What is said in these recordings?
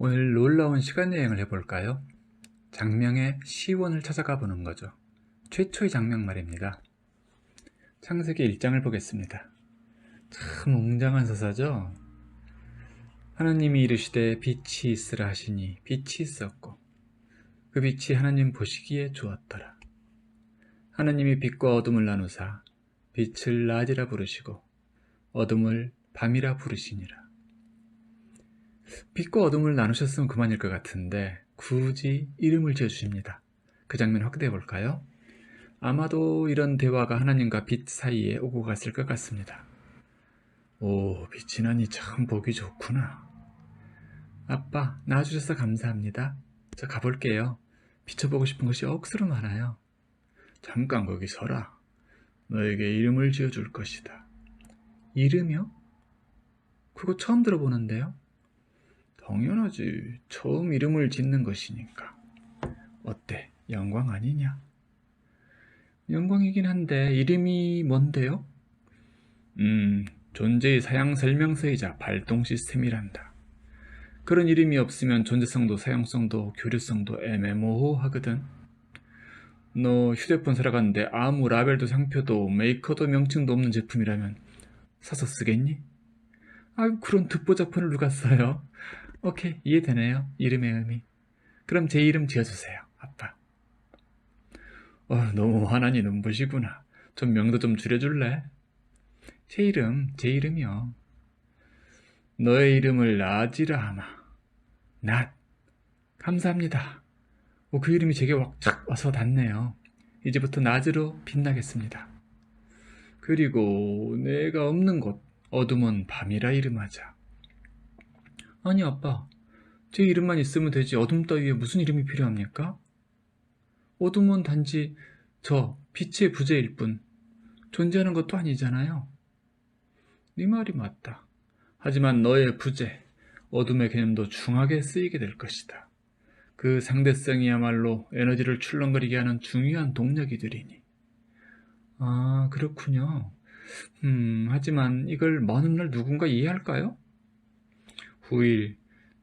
오늘 놀라운 시간 여행을 해볼까요? 장명의 시원을 찾아가 보는 거죠. 최초의 장명 말입니다. 창세기 1장을 보겠습니다. 참 웅장한 서사죠? 하나님이 이르시되 빛이 있으라 하시니 빛이 있었고 그 빛이 하나님 보시기에 좋았더라. 하나님이 빛과 어둠을 나누사 빛을 낮이라 부르시고 어둠을 밤이라 부르시니라. 빛과 어둠을 나누셨으면 그만일 것 같은데 굳이 이름을 지어주십니다. 그 장면 확대해 볼까요? 아마도 이런 대화가 하나님과 빛 사이에 오고 갔을 것 같습니다. 오, 빛이 나니 참 보기 좋구나. 아빠, 낳아주셔서 감사합니다. 저 가볼게요. 비춰보고 싶은 것이 억수로 많아요. 잠깐 거기 서라. 너에게 이름을 지어줄 것이다. 이름이요? 그거 처음 들어보는데요? 당연하지. 처음 이름을 짓는 것이니까. 어때? 영광 아니냐? 영광이긴 한데 이름이 뭔데요? 음, 존재의 사양 설명서이자 발동 시스템이란다. 그런 이름이 없으면 존재성도 사용성도 교류성도 애매모호하거든. 너 휴대폰 사러 갔는데 아무 라벨도 상표도 메이커도 명칭도 없는 제품이라면 사서 쓰겠니? 아유 그런 듣보잡폰을 누가 써요? 오케이 이해되네요. 이름의 의미. 그럼 제 이름 지어주세요. 아빠. 어, 너무 화나니 눈부시구나. 좀 명도 좀 줄여줄래? 제 이름 제 이름이요. 너의 이름을 나지라 하마. 낫. 감사합니다. 오, 그 이름이 제게 확착 와서 닿네요. 이제부터 낮으로 빛나겠습니다. 그리고 내가 없는 곳 어둠은 밤이라 이름하자. 아니 아빠 제 이름만 있으면 되지 어둠 따위에 무슨 이름이 필요합니까? 어둠은 단지 저 빛의 부재일 뿐 존재하는 것도 아니잖아요. 네 말이 맞다. 하지만 너의 부재 어둠의 개념도 중하게 쓰이게 될 것이다. 그 상대성이야말로 에너지를 출렁거리게 하는 중요한 동력이들이니. 아 그렇군요 음 하지만 이걸 먼 훗날 누군가 이해할까요? 후일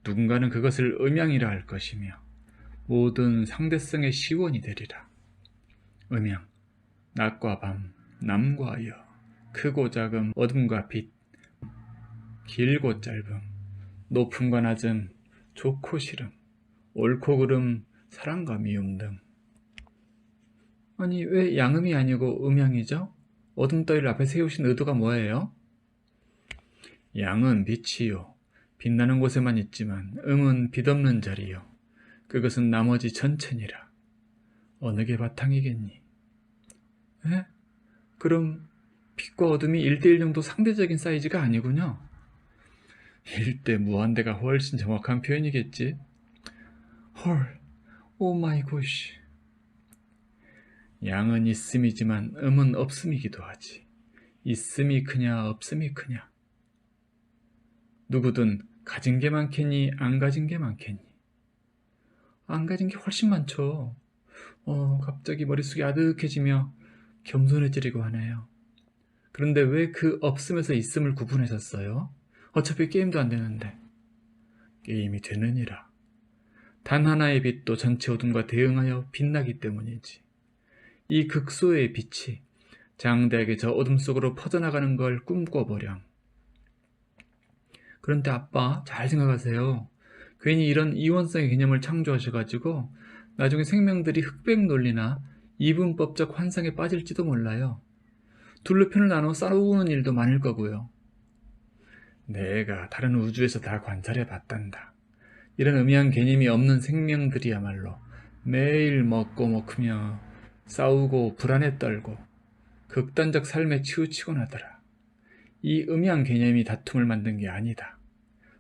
누군가는 그것을 음양이라 할 것이며 모든 상대성의 시원이 되리라. 음양, 낮과 밤, 남과 여, 크고 작음, 어둠과 빛, 길고 짧음, 높음과 낮음, 좋고 싫음, 옳고 그름, 사랑과 미움 등. 아니 왜 양음이 아니고 음양이죠? 어둠 따위를 앞에 세우신 의도가 뭐예요? 양은 빛이요. 빛나는 곳에만 있지만 음은 빛없는 자리요. 그것은 나머지 전체니라. 어느 게 바탕이겠니? 에? 그럼 빛과 어둠이 1대1 정도 상대적인 사이즈가 아니군요. 1대 무한대가 훨씬 정확한 표현이겠지. 헐, 오 마이 굿이. 양은 있음이지만 음은 없음이기도 하지. 있음이 크냐 없음이 크냐. 누구든 가진 게 많겠니 안 가진 게 많겠니 안 가진 게 훨씬 많죠 어 갑자기 머릿속이 아득해지며 겸손해지려고 하네요 그런데 왜 그 없음에서 있음을 구분하셨어요? 어차피 게임도 안 되는데 게임이 되느니라 단 하나의 빛도 전체 어둠과 대응하여 빛나기 때문이지 이 극소의 빛이 장대하게 저 어둠 속으로 퍼져나가는 걸 꿈꿔보렴 그런데 아빠 잘 생각하세요. 괜히 이런 이원성의 개념을 창조하셔가지고 나중에 생명들이 흑백 논리나 이분법적 환상에 빠질지도 몰라요. 둘로 편을 나눠 싸우는 일도 많을 거고요. 내가 다른 우주에서 다 관찰해 봤단다. 이런 의미한 개념이 없는 생명들이야말로 매일 먹고 먹으며 싸우고 불안에 떨고 극단적 삶에 치우치곤 하더라. 이 음양 개념이 다툼을 만든 게 아니다.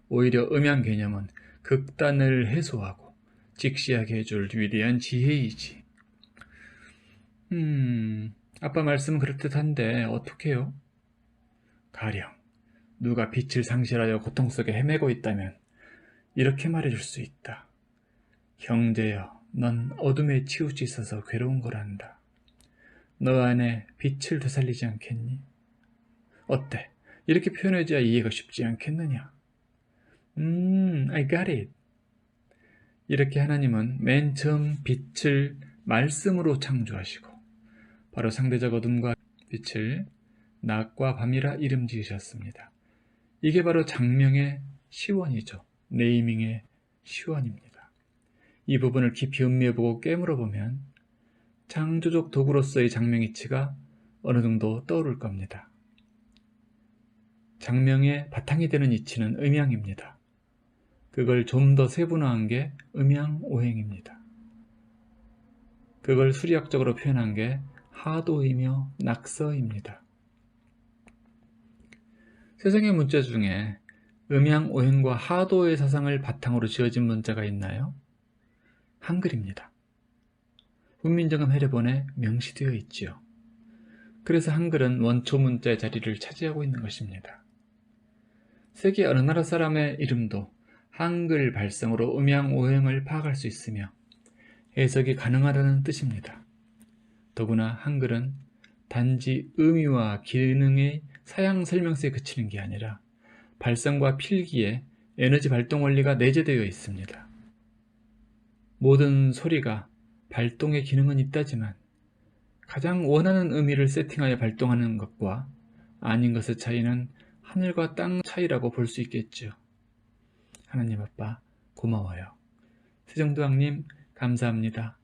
오히려 음양 개념은 극단을 해소하고 직시하게 해줄 위대한 지혜이지. 음, 아빠 말씀은 그럴듯한데 어떡해요? 가령 누가 빛을 상실하여 고통 속에 헤매고 있다면 이렇게 말해줄 수 있다. 형제여, 넌 어둠에 치우치 있어서 괴로운 거란다. 너 안에 빛을 되살리지 않겠니? 어때? 이렇게 표현해줘야 이해가 쉽지 않겠느냐? 음, I got it. 이렇게 하나님은 맨 처음 빛을 말씀으로 창조하시고 바로 상대적 어둠과 빛을 낮과 밤이라 이름 지으셨습니다. 이게 바로 장명의 시원이죠. 네이밍의 시원입니다. 이 부분을 깊이 음미해보고 깨물어 보면 창조적 도구로서의 장명 이치가 어느 정도 떠오를 겁니다. 장명의 바탕이 되는 이치는 음양입니다. 그걸 좀 더 세분화한 게 음양오행입니다. 그걸 수리학적으로 표현한 게 하도이며 낙서입니다. 세상의 문자 중에 음양오행과 하도의 사상을 바탕으로 지어진 문자가 있나요? 한글입니다. 훈민정음 해례본에 명시되어 있지요. 그래서 한글은 원초 문자의 자리를 차지하고 있는 것입니다. 세계 어느 나라 사람의 이름도 한글 발성으로 음양 오행을 파악할 수 있으며 해석이 가능하다는 뜻입니다. 더구나 한글은 단지 의미와 기능의 사양 설명서에 그치는 게 아니라 발성과 필기에 에너지 발동 원리가 내재되어 있습니다. 모든 소리가 발동의 기능은 있다지만 가장 원하는 의미를 세팅하여 발동하는 것과 아닌 것의 차이는 하늘과 땅 차이라고 볼 수 있겠죠. 하나님 아빠 고마워요. 세정도왕님 감사합니다.